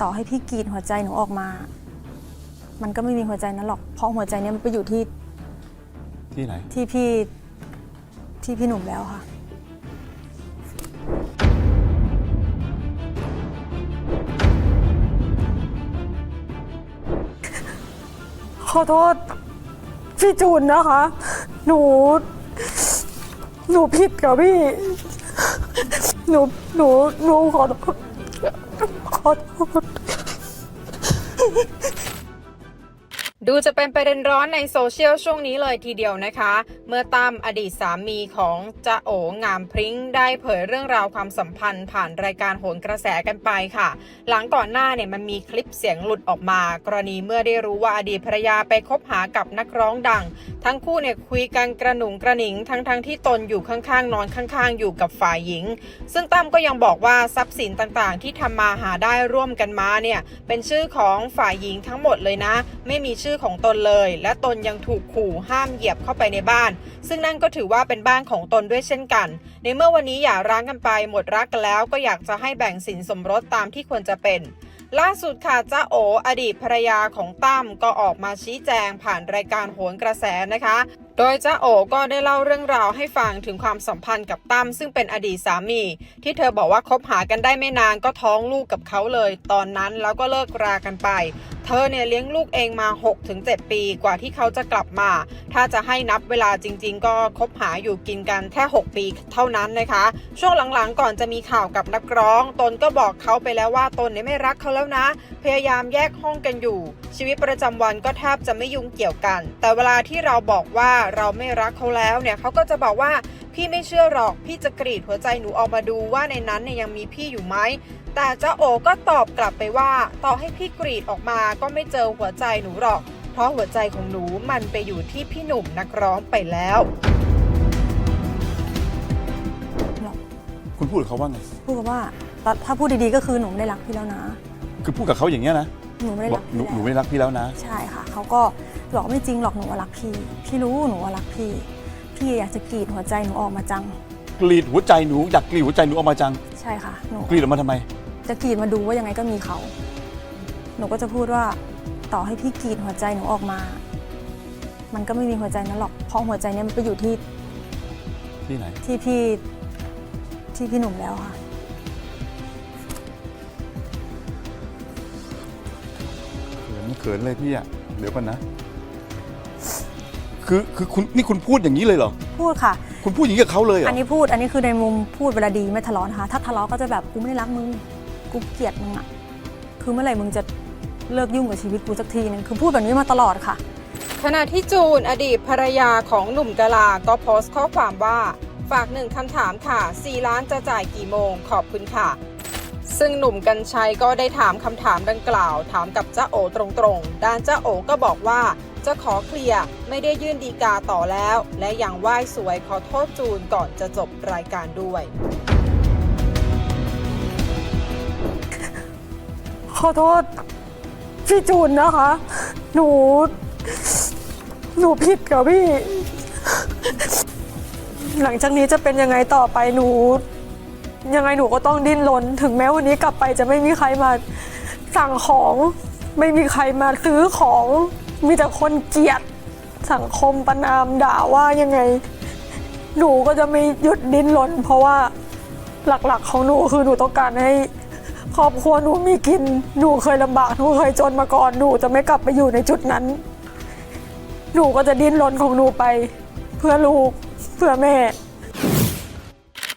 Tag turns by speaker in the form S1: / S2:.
S1: ต่อให้พี่กรีดหัวใจหนูออกมา มันก็ไม่มีหัวใจนั้นหรอก เพราะหัวใจเนี้ยมันไปอยู่ที่
S2: ที่ไหน
S1: ที่พี่ที่พี่หนุ่มแล้วค่ะ ขอโทษพี่จูนนะคะ หนู หนูผิดกับพี่ หนู หนู หนูขอโทษ ขอโทษ
S3: ดูจะเป็นประเด็นร้อนในโซเชียลช่วงนี้เลยทีเดียวนะคะ เมื่อตั้มอดีตสามีของจ้าโองามพริ้งได้เผยเรื่องราวความสัมพันธ์ ผ่านรายการโหนกระแสกันไปค่ะ หลังก่อนหน้าเนี่ยมันมีคลิปเสียงหลุดออกมา กรณีเมื่อได้รู้ว่าอดีตภรรยาไปคบหากับนักร้องดัง ทั้งคู่เนี่ยคุยกันกระหนุงกระหนิง ทั้งๆทที่ตนอยู่ข้างๆ นอนข้างๆ อยู่กับฝ่ายหญิง ซึ่งตั้มก็ยังบอกว่าทรัพย์สินต่างๆ ที่ทำมาหาได้ร่วมกันมาเนี่ยเป็นชื่อของฝ่ายหญิงทั้งหมดเลยนะ ไม่มีชื่อื่อของตนเลย และตนยังถูกขู่ห้ามเหยียบเข้าไปในบ้าน ซึ่งนั่นก็ถือว่าเป็นบ้านของตนด้วยเช่นกัน ในเมื่อวันนี้อย่าร้างกันไปหมดรักกันแล้ว ก็อยากจะให้แบ่งสินสมรสตามที่ควรจะเป็นล่าสุดค่ะจ้าโออดีตภรรยาของตั้มก็ออกมาชี้แจงผ่านรายการโหนกระแสนะคะ โดยจ้าโอก็ได้เล่าเรื่องราวให้ฟังถึงความสัมพันธ์กับตั้มซึ่งเป็นอดีตสามี ที่เธอบอกว่าคบหากันได้ไม่นานก็ท้องลูกกับเขาเลย ตอนนั้นแล้วก็เลิกรากันไป เธอเนี่ยเลี้ยงลูกเองมา 6-7 ปีกว่าที่เขาจะกลับมา ถ้าจะให้นับเวลาจริง ๆ ก็คบหาอยู่กินกันแค่ 6 ปีเท่านั้นนะคะ ช่วงหลังๆก่อนจะมีข่าวกับนักร้อง ตนก็บอกเขาไปแล้วว่าตนเนี่ยไม่รักเขาแล้วนะ พยายามแยกห้องกันอยู่ ชีวิตประจำวันก็แทบจะไม่ยุ่งเกี่ยวกัน แต่เวลาที่เราบอกว่าเราไม่รักเขาแล้วเนี่ยเขาก็จะบอกว่า พี่ไม่เชื่อหรอก พี่จะกรีดหัวใจหนูออกมาดูว่าในนั้นเนี่ยยังมีพี่อยู่ไหม แต่เจ้าโอก็ตอบกลับไปว่า ต่อให้พี่กรีดออกมาก็ไม่เจอหัวใจหนูหรอก เพราะหัวใจของหนูมันไปอยู่ที่พี่หนุ่มนักร้องไปแล้ว
S2: คุณพูดกับเขาว่าไง
S1: พูดกับว่าถ้าถ้าพูดดีๆก็คือหนูไม่ได้รักพี่แล้วนะ
S2: คือพูดกับเขาอย่างเงี้ยนะ
S1: หนูไม่ได้
S2: บอ
S1: รั
S2: ก
S1: ก
S2: หนู
S1: พี่
S2: หนู
S1: แล้ว
S2: ไม่รักพี่แล้วนะ
S1: ใช่ค่ะ เขาก็บอกไม่จริงหรอกหนูว่ารักพี่ พี่รู้หนูว่ารักพี่ พี่อยากจะกรีดหัวใจหนูออกมาจัง
S2: กรีดหัวใจหนูอยากกรีดหัวใจหนูออกมาจัง
S1: ใช่ค่ะหนู
S2: กรีดออกมาทำไม
S1: จะกรีดมาดูว่ายังไงก็มีเขา หนูก็จะพูดว่าต่อให้พี่กรีดหัวใจหนูออกมา มันก็ไม่มีหัวใจนั้นหรอกเพราะหัวใจเนี้ยมันไปอยู่ที่
S2: ที่ไหน
S1: ที่พี่ที่พี่หนุ่มแล้วค่ะ
S2: เขินเขินเลยพี่อะเดี๋ยวก่อนนะ คือคือคุณนี่คุณพูดอย่างนี้เลยเหรอ
S1: พูดค่ะ
S2: คุณพูดอย่างนี้กับเขาเลยเหรอ
S1: อันนี้พูดอันนี้คือในมุมพูดเวลาดีไม่ทะเลาะนะคะ ถ้าทะเลาะก็จะแบบกูไม่ได้รักมึงกูเกลียดมึงอะคือเมื่อไหร่มึงจะเลิกยุ่งกับชีวิตกูสักทีนึงคือพูดแบบนี้มาตลอดค่ะ
S3: ขณะที่จูนอดีตภรรยาของหนุ่มกะลา ก็โพสต์ข้อความว่า ฝากหนึ่งคำถามค่ะ4ล้านจะจ่ายกี่โมง ขอบคุณค่ะ ซึ่งหนุ่มกัญชัยก็ได้ถามคำถามดังกล่าว ถามกับจ้าโอตรงๆ ด้านจ้าโอก็บอกว่า จะขอเคลียร์ไม่ได้ยื่นดีกาต่อแล้ว และยังไหว้สวยขอโทษจูนก่อนจะจบรายการด้วย
S1: ขอโทษพี่จูนนะคะ หนู หนูผิดกับพี่ หลังจากนี้จะเป็นยังไงต่อไปหนู ยังไงหนูก็ต้องดิ้นรนถึงแม้วันนี้กลับไปจะไม่มีใครมาสั่งของ ไม่มีใครมาซื้อของ มีแต่คนเกลียดสังคมประนามด่าว่ายังไง หนูก็จะไม่หยุดดิ้นรนเพราะว่าหลักๆ ของหนูคือหนูต้องการให้ครอบครัวหนูมีกิน หนูเคยลำบากหนูเคยจนมาก่อนหนูจะไม่กลับไปอยู่ในจุดนั้น หนูก็จะดิ้นรนของหนูไป เพื่อลูกเพื่อแม่